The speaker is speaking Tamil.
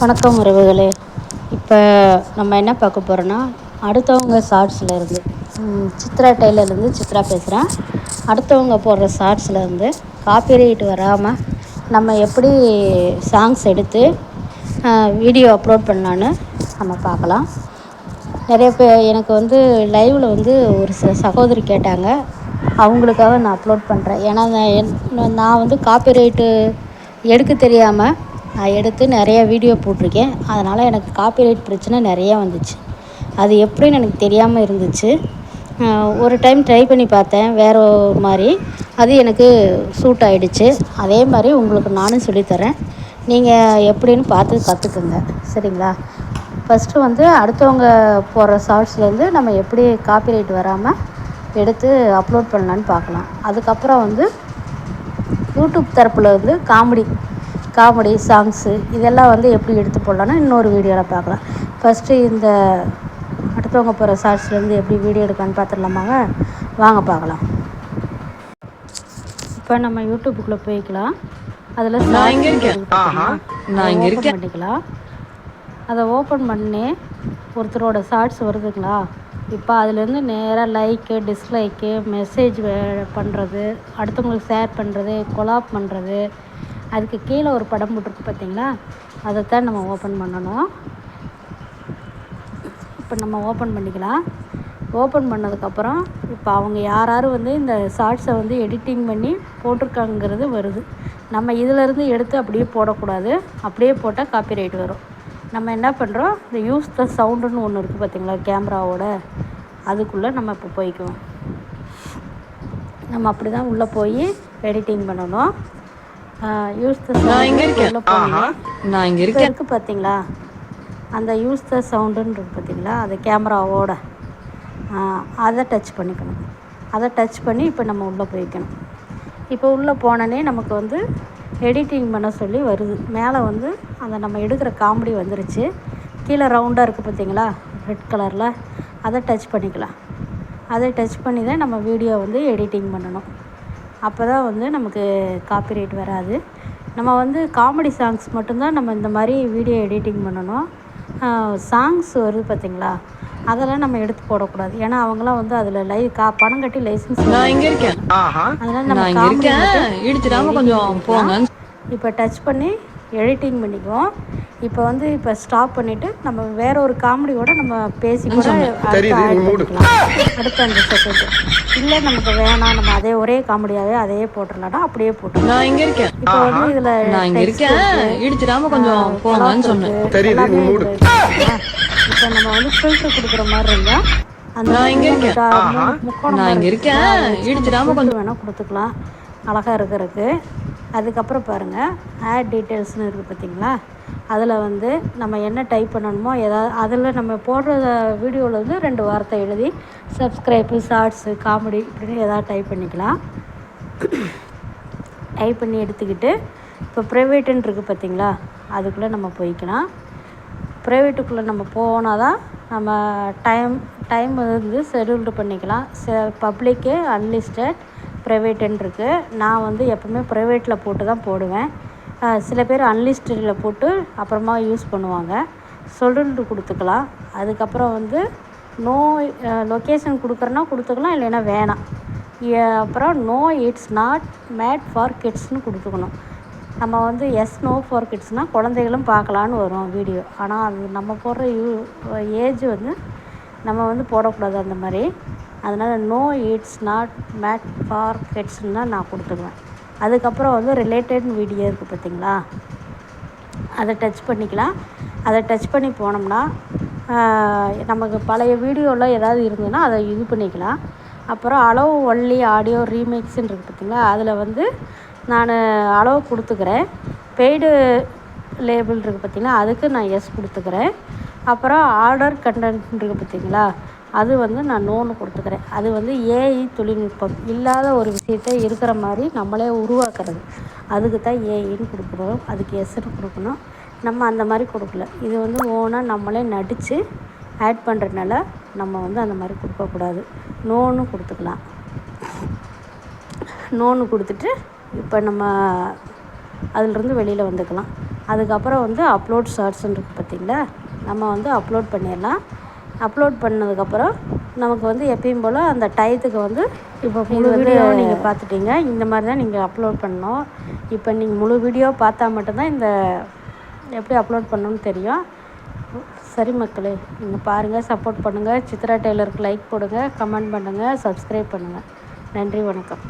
வணக்கம் உறவுகளே. இப்போ நம்ம என்ன பார்க்க போகிறோன்னா அடுத்தவங்க ஷார்ட்ஸில் இருந்து சித்ரா டெய்லர்லேருந்து சித்ரா பேசுகிறேன் அடுத்தவங்க போடுற ஷார்ட்ஸில் இருந்து காப்பிரைட் வராமல் நம்ம எப்படி சாங்ஸ் எடுத்து வீடியோ அப்லோட் பண்ணலான்னு நம்ம பார்க்கலாம். நிறைய பேர் எனக்கு வந்து லைவில் வந்து ஒரு ச சகோதரி கேட்டாங்க. அவங்களுக்காக நான் அப்லோட் பண்ணுறேன் ஏன்னா நான் என்- நான் வந்து காப்பிரைட்டு எடுக்க தெரியாமல் எடுத்து நிறைய வீடியோ போட்டிருக்கேன். அதனால் எனக்கு காப்பிரைட் பிரச்சனை நிறையா வந்துச்சு. அது எப்படின்னு எனக்கு தெரியாமல் இருந்துச்சு. ஒரு டைம் ட்ரை பண்ணி பார்த்தேன். வேறு ஒரு மாதிரி. அது எனக்கு சூட் ஆகிடுச்சு அதே மாதிரி உங்களுக்கு நானும் சொல்லித்தரேன். நீங்கள் எப்படின்னு பார்த்து கற்றுக்குங்க சரிங்களா? ஃபஸ்ட்டு வந்து அடுத்தவங்க போடுற ஷார்ட்ஸ்லேருந்து நம்ம எப்படி காப்பிரைட் வராமல் எடுத்து அப்லோட் பண்ணலான்னு பார்க்கலாம். அதுக்கப்புறம் வந்து யூடியூப் தரப்பில் வந்து காமெடி காமெடி சாங்ஸு இதெல்லாம் வந்து எப்படி எடுத்து போடலான்னு இன்னொரு வீடியோவில் பார்க்கலாம். ஃபஸ்ட்டு இந்த அடுத்தவங்க போகிற ஷார்ட்ஸ்லேருந்து எப்படி வீடியோ எடுக்கலான்னு பார்த்துடலாமாங்க வாங்க பார்க்கலாம். இப்போ நம்ம யூடியூப்புக்குள்ளே போய்க்கலாம். அதில் பண்ணிக்கலாம். அதை ஓப்பன் பண்ணி ஒருத்தரோட ஷார்ட்ஸ் வருதுங்களா? இப்போ அதுலேருந்து நேராக லைக்கு டிஸ்லைக்கு மெசேஜ் பண்ணுறது அடுத்தவங்களுக்கு ஷேர் பண்ணுறது கொலாப் பண்ணுறது அதுக்கு கீழே ஒரு படம் போட்டிருக்கு பார்த்தீங்களா? அதைத்தான் நம்ம ஓப்பன் பண்ணணும். இப்போ நம்ம ஓப்பன் பண்ணிக்கலாம். ஓப்பன் பண்ணதுக்கப்புறம் இப்போ அவங்க யார் யார் வந்து இந்த ஷார்ட்ஸை வந்து எடிட்டிங் பண்ணி போட்டிருக்காங்கிறது வருது. நம்ம இதிலேருந்து எடுத்து அப்படியே போடக்கூடாது. அப்படியே போட்டால் காப்பிரைட் வரும். நம்ம என்ன பண்ணுறோம் இந்த யூஸ் த சவுண்டுன்னு ஒன்று இருக்குது பார்த்தீங்களா? கேமராவோட அதுக்குள்ளே நம்ம இப்போ போய்க்குவோம். நம்ம அப்படி தான் உள்ளே போய் எடிட்டிங் பண்ணணும். யூஸ் த நான் இங்க இருக்கேன். நான் இங்க இருக்கேன். இருக்குது பார்த்தீங்களா அந்த யூஸ் த சவுண்டுன்னு இருக்கு பார்த்தீங்களா அது கேமராவோட அதை டச் பண்ணிக்கணும். அதை டச் பண்ணி இப்போ நம்ம உள்ளே போய்க்கணும். இப்போ உள்ளே போனோன்னே நமக்கு வந்து எடிட்டிங் பண்ண சொல்லி வருது. மேலே வந்து அந்த நம்ம எடுக்கிற காமெடி வந்துருச்சு. கீழே ரவுண்டாக இருக்குது பார்த்தீங்களா ரெட் கலரில் அதை டச் பண்ணிக்கலாம். அதை டச் பண்ணி தான் நம்ம வீடியோ வந்து எடிட்டிங் பண்ணணும். அப்போ தான் வந்து நமக்கு காப்பிரைட் வராது. நம்ம வந்து காமெடி சாங்ஸ் மட்டும்தான் நம்ம இந்த மாதிரி வீடியோ எடிட்டிங் பண்ணணும். சாங்ஸ் வருது பார்த்தீங்களா அதெல்லாம் நம்ம எடுத்து போடக்கூடாது. ஏன்னா அவங்களாம் வந்து அதில் லை கா பணம் கட்டி லைசன்ஸ் நான் இங்க இருக்கேன். அதனால் நம்ம நான் இங்க காமெடி இருக்கேன். இடிச்சிடாம கொஞ்சம் போங்க. இப்போ டச் பண்ணி எடிட்டிங் பண்ணிக்குவோம். இப்போ வந்து இப்போ ஸ்டாப் பண்ணிவிட்டு நம்ம வேற ஒரு காமெடியோட நம்ம பேசி கூட அடுத்து அந்த செகண்ட் இல்லை நமக்கு வேணாம் நம்ம அதே ஒரே காமெடியாகவே அதே போட்டுடலாம்னா அப்படியே போட்டுக்கலாம். நான் இங்க இருக்கேன். இப்போ வந்து இதில் நான் இங்க இருக்கேன். இடிச்சிடாம கொஞ்சம் போங்கன்னு சொன்னேன். இப்போ நம்ம வந்து ஃபில்டர் கொடுக்குற மாதிரி இருந்தால் அந்த முக்கோணம் நான் இங்க இருக்கேன். இடிச்சிடாம கொஞ்சம் வேணால் கொடுத்துக்கலாம். அழகாக இருக்கிறதுக்கு. அதுக்கப்புறம் பாருங்கள் ஆட் டீட்டெயில்ஸ்னு இருக்குது பார்த்தீங்களா அதில் வந்து நம்ம என்ன டைப் பண்ணணுமோ ஏதாவது அதில் நம்ம போடுற வீடியோவில் வந்து ரெண்டு வார்த்தை எழுதி சப்ஸ்கிரைப்பு ஷார்ட்ஸு காமெடி இப்படின்னு எதாவது டைப் பண்ணிக்கலாம். டைப் பண்ணி எடுத்துக்கிட்டு இப்போ ப்ரைவேட்டுன்னு இருக்குது பார்த்தீங்களா அதுக்குள்ளே நம்ம போய்க்கலாம். ப்ரைவேட்டுக்குள்ளே நம்ம போனால் தான் நம்ம டைம் டைம் வந்து ஷெடியூல்டு பண்ணிக்கலாம். பப்ளிக்கு அன்லிஸ்டட் ப்ரைவேட்டுன்னு இருக்குது நான் வந்து எப்போவுமே ப்ரைவேட்டில் போட்டு தான் போடுவேன் சில பேர் அன்லிஸ்டடில் போட்டு அப்புறமா யூஸ் பண்ணுவாங்க. ஷெடியூல்டு கொடுத்துக்கலாம். அதுக்கப்புறம் வந்து நோ லொக்கேஷன் கொடுக்குறேன்னா கொடுத்துக்கலாம் இல்லைன்னா வேணாம். அப்புறம் no it's not made for கிட்ஸ்னு கொடுத்துக்கணும். நம்ம வந்து எஸ் நோ ஃபார் கிட்ஸ்னால் குழந்தைகளும் பார்க்கலான்னு வரும் வீடியோ ஆனால் அது நம்ம போடுற யூ ஏஜ் வந்து நம்ம வந்து போடக்கூடாது அந்த மாதிரி. அதனால் no it's not made for கிட்ஸ்னு தான் நான் கொடுத்துருவேன் அதுக்கப்புறம் வந்து ரிலேட்டட் வீடியோ இருக்குது பார்த்தீங்களா? அதை டச் பண்ணிக்கலாம். அதை டச் பண்ணி போனோம்னா நமக்கு பழைய வீடியோவில் ஏதாவது இருந்ததுன்னா அதை இது பண்ணிக்கலாம். அப்புறம் அளவு ஒன்லி ஆடியோ ரீமேக்ஸ்ன்னு இருக்குது பார்த்தீங்களா? அதில் வந்து நான் அளவு கொடுத்துக்கிறேன். பெய்டு லேபிள் இருக்குது பார்த்திங்கன்னா அதுக்கு நான் எஸ் கொடுத்துக்கிறேன். அப்புறம் ஆர்டர் கண்டென்ட் இருக்குது பார்த்தீங்களா? அது வந்து நான் நோன்னு கொடுத்துக்கிறேன். அது வந்து ஏஐ தொழில்நுட்பம் இல்லாத ஒரு விஷயத்தை இருக்கிற மாதிரி நம்மளே உருவாக்குறது. அதுக்கு தான் ஏஐன்னு கொடுக்குறோம் அதுக்கு எஸ்ன்னு கொடுக்கணும். நம்ம அந்த மாதிரி கொடுக்கல. இது வந்து ஓனாக நம்மளே நடித்து ஆட் பண்ணுறதுனால நம்ம வந்து அந்த மாதிரி கொடுக்கக்கூடாது. நோன்னு கொடுத்துக்கலாம். நோன்னு கொடுத்துட்டு இப்போ நம்ம அதிலிருந்து வெளியில் வந்துக்கலாம். அதுக்கப்புறம் வந்து அப்லோட் ஷார்ட்ஸ்ன்னு இருக்குது பார்த்திங்களா? நம்ம வந்து அப்லோட் பண்ணிடலாம். அப்லோட் பண்ணதுக்கப்புறம் நமக்கு வந்து எப்பயும் போல் அந்த டயத்துக்கு வந்து இப்போ முழு வீடியோ நீங்கள் பார்த்துட்டீங்க. இந்த மாதிரி தான் நீங்கள் அப்லோட் பண்ணணும். இப்போ நீங்கள் முழு வீடியோ பார்த்தா மட்டும்தான் இந்த எப்படி அப்லோட் பண்ணணும்னு தெரியும். சரி மக்களே நீங்கள் பாருங்கள் சப்போர்ட் பண்ணுங்கள் சித்ரா டெய்லருக்கு லைக் போடுங்க கமெண்ட் பண்ணுங்கள் சப்ஸ்கிரைப் பண்ணுங்கள் நன்றி வணக்கம்.